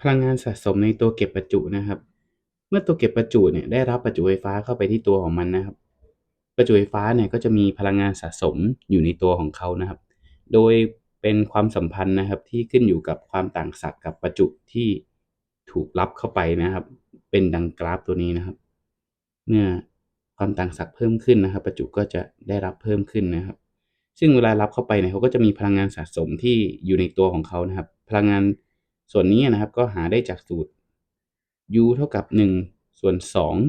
พลังงานสะสมในตัวเก็บประจุนะครับ เมื่อตัวเก็บประจุเนี่ยได้รับประจุไฟฟ้าเข้าไปที่ตัวของมันนะครับ ประจุไฟฟ้าเนี่ยก็จะมีพลังงานสะสมอยู่ในตัวของเขานะครับ โดยเป็นความสัมพันธ์นะครับที่ขึ้นอยู่กับความต่างศักย์กับประจุที่ถูกรับเข้าไปนะครับ เป็นดังกราฟตัวนี้นะครับ เมื่อความต่างศักย์เพิ่มขึ้นนะครับ ประจุก็จะได้รับเพิ่มขึ้นนะครับ ซึ่งเวลารับเข้าไปเนี่ยเขาก็จะมีพลังงานสะสมที่อยู่ในตัวของเขานะครับ พลังงาน ส่วนนี้นะครับก็หาได้จากสูตร u เท่ากับ 1 ส่วน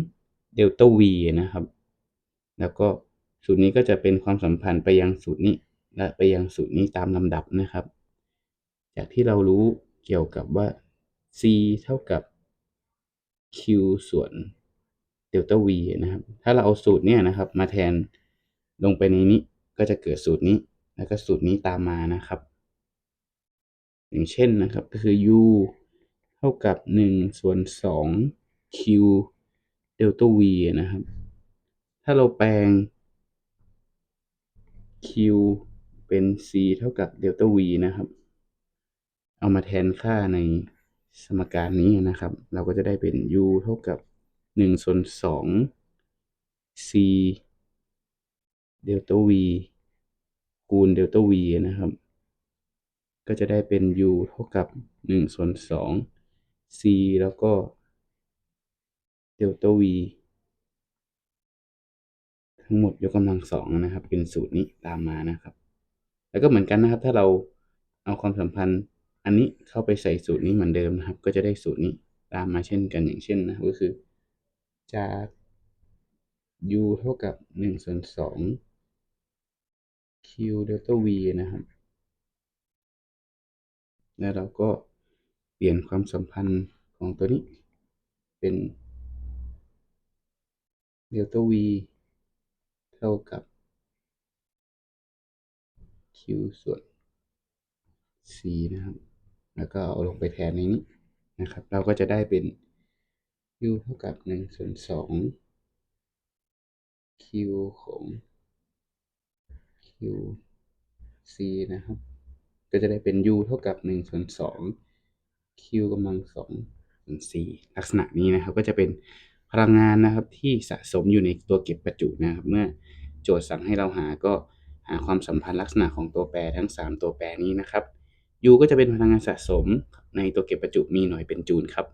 2เดลต้า v นะครับ แล้วก็สูตรนี้ก็จะเป็นความสัมพันธ์ไปยังสูตรนี้ และไปยังสูตรนี้ตามลำดับนะครับ จากที่เรารู้เกี่ยวกับว่า c เท่ากับ q ส่วนเดลต้า v นะครับ ถ้าเราเอาสูตรเนี่ยนะครับ มาแทนลงไปในนี้ก็จะเกิดสูตรนี้ แล้วก็สูตรนี้ตามมานะครับ อย่างเช่นนะครับ ก็คือ u เท่ากับ 1 ส่วน 2 q เดลต้า v นะครับ ถ้าเราแปลง q เป็น c เท่ากับเดลต้า v นะครับ เอามาแทนค่าในสมการนี้นะครับ เราก็จะได้เป็น u เท่ากับ 1 ส่วน 2 c เดลต้า v คูณเดลต้า v นะครับ ก็จะได้เป็น u เท่ากับ1ส่วน2 c แล้วก็เดลต้า v ทั้งหมดยกกำลังสองนะครับ เป็นสูตรนี้ตามมานะครับ แล้วก็เหมือนกันนะครับ ถ้าเราเอาความสัมพันธ์อันนี้เข้าไปใส่สูตรนี้เหมือนเดิมนะครับ ก็จะได้สูตรนี้ตามมาเช่นกันอย่างเช่นนะก็คือจาก u เท่ากับ1ส่วน2 q เดลต้า v นะครับ แล้วเราก็เปลี่ยนความสัมพันธ์ของตัวนี้ เป็นเดลต้า v เท่ากับ q ส่วน c นะครับ แล้วก็เอาลงไปแทนในนี้นะครับ เราก็จะได้เป็น u เท่ากับ1ส่วน2 q ของ q c นะครับ ก็จะได้เป็น u เท่ากับ1ส่วน2 q กำลัง2ส่วน4ลักษณะนี้นะครับก็จะเป็นพลังงานนะครับที่สะสมอยู่ในตัวเก็บประจุนะครับ เมื่อโจทย์สั่งให้เราหาก็หาความสัมพันธ์ลักษณะของตัวแปรทั้ง 3 ตัวแปรนี้นะครับ U ก็จะเป็นพลังงานสะสมในตัวเก็บประจุมีหน่วยเป็นจูลครับ